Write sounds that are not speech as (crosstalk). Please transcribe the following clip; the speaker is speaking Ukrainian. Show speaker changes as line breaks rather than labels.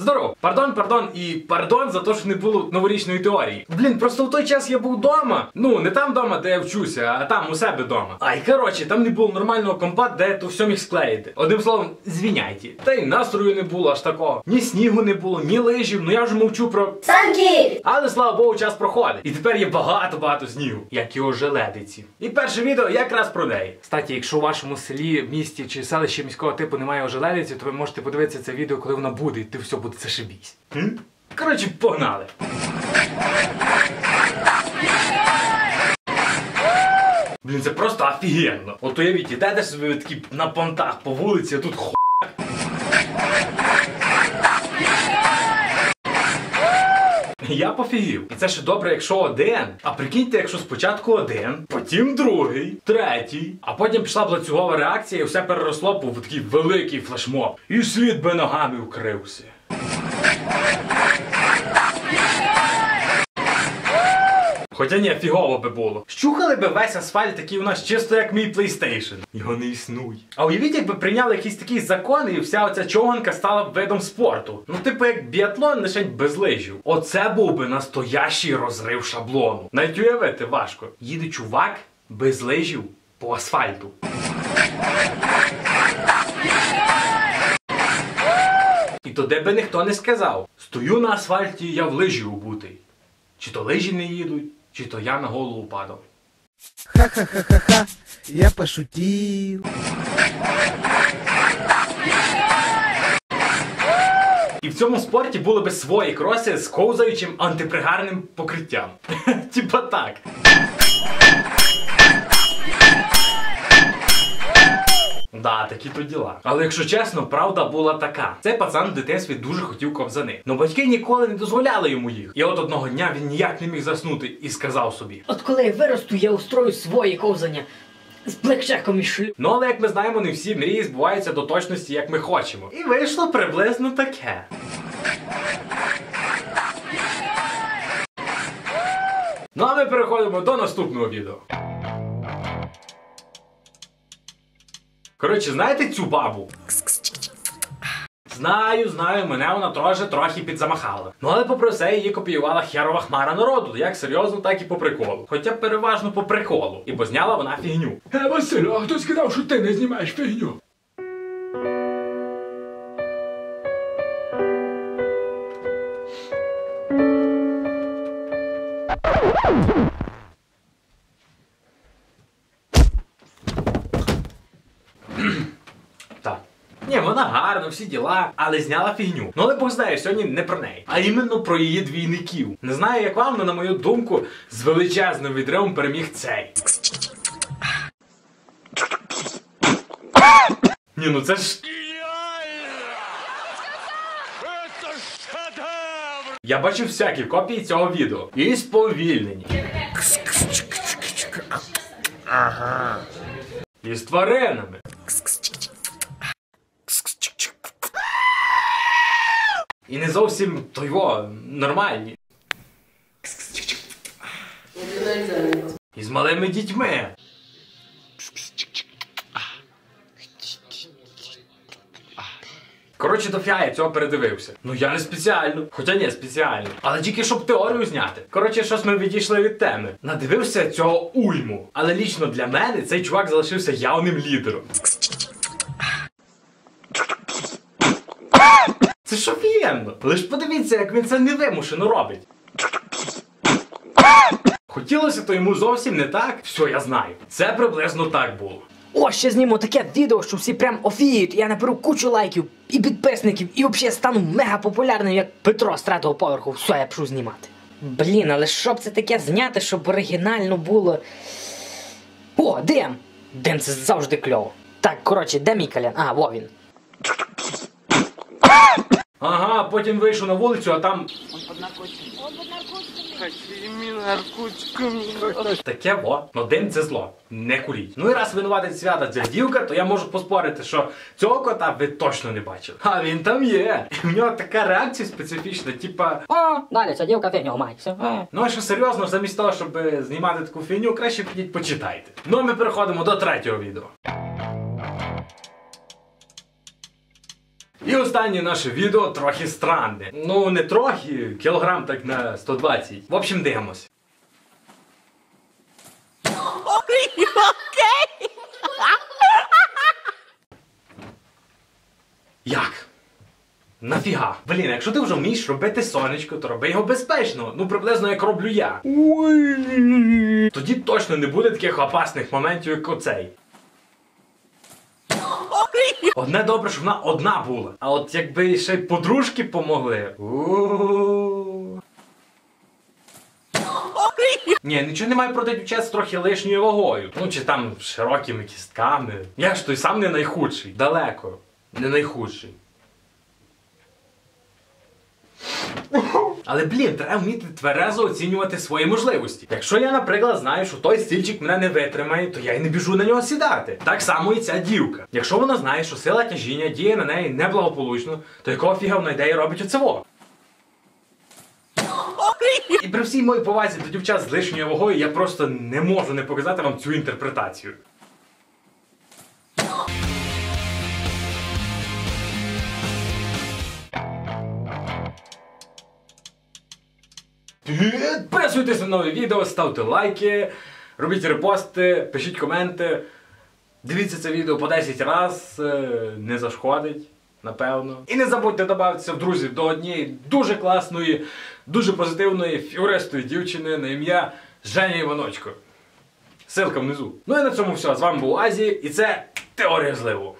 Здорово! Пардон, пардон і пардон за те, що не було новорічної теорії. Блін, просто в той час я був вдома. Ну, не там вдома, де я вчуся, а там у себе вдома. Ай, коротше, там не було нормального компа, де то все міг склеїти. Одним словом, звіняйте. Та й настрою не було аж такого. Ні снігу не було, ні лижів, ну я вже мовчу про.
Санки!
Але слава Богу, час проходить. І тепер є багато-багато снігу, як і ожеледиці. І перше відео якраз про неї. Кстати, якщо у вашому селі, місті чи селищі міського типу немає ожеледиці, то ви можете подивитися це відео, коли вона буде, і ти все буде зашибісь. М? Коротше, погнали. Блін, це просто офігенно. От уявіть, ідете собі такі на понтах по вулиці, а тут хо. Я пофігів. І це ще добре, якщо один. А прикиньте, якщо спочатку один, потім другий, третій, а потім пішла б ланцюгова реакція і все переросло в такий великий флешмоб. І світ би ногами вкрився. Хоча ні, фігово би було. Щухали би весь асфальт такий у нас чисто як мій PlayStation. Його не існує. А уявіть, якби прийняли якийсь такий закон, і вся оця чоганка стала б видом спорту. Ну, типу, як біатлон, лише без лижів. Оце був би настоящий розрив шаблону. Навіть уявити важко. Їде чувак без лижів по асфальту. І то де би ніхто не сказав. Стою на асфальті, я в лижі убутий. Чи то лижі не їдуть, чи то я на голову падав.
Ха-ха-ха-ха-ха, я пошутил.
І в цьому спорті були би свої кроси з ковзаючим антипригарним покриттям. (laughs) Типа так. Да, такі то діла. Але якщо чесно, правда була така. Цей пацан в дитинстві дуже хотів ковзани. Но батьки ніколи не дозволяли йому їх. І от одного дня він ніяк не міг заснути і сказав собі.
От коли я виросту, я устрою свої ковзання з блекчеком і шлю.
Ну, але як ми знаємо, не всі мрії збуваються до точності, як ми хочемо. І вийшло приблизно таке. Ну а ми переходимо до наступного відео. Коротше, знаєте цю бабу? Знаю, знаю, мене вона теж трохи підзамахала. Ну але попри все її копіювала херова хмара народу, як серйозно, так і по приколу. Хоча переважно по приколу, ібо зняла вона фігню.
Е, Василю, а хто сказав, що ти не знімаєш фігню?
Так. Ні, вона гарна, всі діла, але зняла фігню. Ну але Бог знає, сьогодні не про неї, а іменно про її двійників. Не знаю, як вам, але на мою думку, з величезним відривом переміг цей. Ні, ну це ж. Я бачив всякі копії цього відео. І сповільнені. Ага. І з тваринами. І не зовсім тойво, нормальні. І з малими дітьми. Коротше, до фіа я цього передивився. Ну я не спеціально. Хоча ні, спеціально. Але тільки щоб теорію зняти. Коротше, щось ми відійшли від теми. Надивився цього уйму. Але лічно для мене цей чувак залишився явним лідером. Це ж офігенно. Лиш подивіться, як він це невимушено робить. Хотілося то йому зовсім не так. Все, я знаю. Це приблизно так було.
О, ще зніму таке відео, що всі прям офіють. Я наберу кучу лайків і підписників, і взагалі стану мега популярним, як Петро з третього поверху. Все, я пишу знімати. Блін, але що б це таке зняти, щоб оригінально було. О, Дем! Дем це завжди кльово. Так, коротше, де мій калян? А, во він.
Ага, потім вийшов на вулицю, а там. Таке во, ну дим це зло. Не куріть. Ну і раз винуватець свята ця дівка, то я можу поспорити, що цього кота ви точно не бачили. А він там є. І в нього така реакція специфічна, типа.
О, далі ця дівка фігню має. Все. е.
Ну а що серйозно, замість того, щоб знімати таку фігню, краще підіть почитайте. Ну а ми переходимо до третього відео. І останнє наше відео трохи странне. Ну, не трохи, кілограм так на 120. В общем, дивимось. Як? Нафіга? Блін, якщо ти вже вмієш робити сонечко, то роби його безпечно. Ну, приблизно як роблю я. Тоді точно не буде таких опасних моментів, як оцей. Одне добре, що вона одна була. А от якби ще й подружки помогли. Ні, нічого немає проти дівчат з трохи лишньою вагою. Ну чи там широкими кістками. Я ж той сам не найхудший. Далеко. Не найхудший. Але блін, треба вміти тверезо оцінювати свої можливості. Якщо я, наприклад, знаю, що той стільчик мене не витримає, то я й не біжу на нього сідати. Так само і ця дівка. Якщо вона знає, що сила тяжіння діє на неї неблагополучно, то якого фіга вона йде і робить оцево? І при всій моїй повазі до дівчат з лишньою вагою я просто не можу не показати вам цю інтерпретацію. Підписуйтесь на нові відео, ставте лайки, робіть репости, пишіть коменти. Дивіться це відео по 10 разів, не зашкодить, напевно. І не забудьте додатися в друзі до однієї дуже класної, дуже позитивної, фігуристої дівчини на ім'я Женя Іваночко. Ссылка внизу. Ну і на цьому все. З вами був Азі, і це Теорія зливу.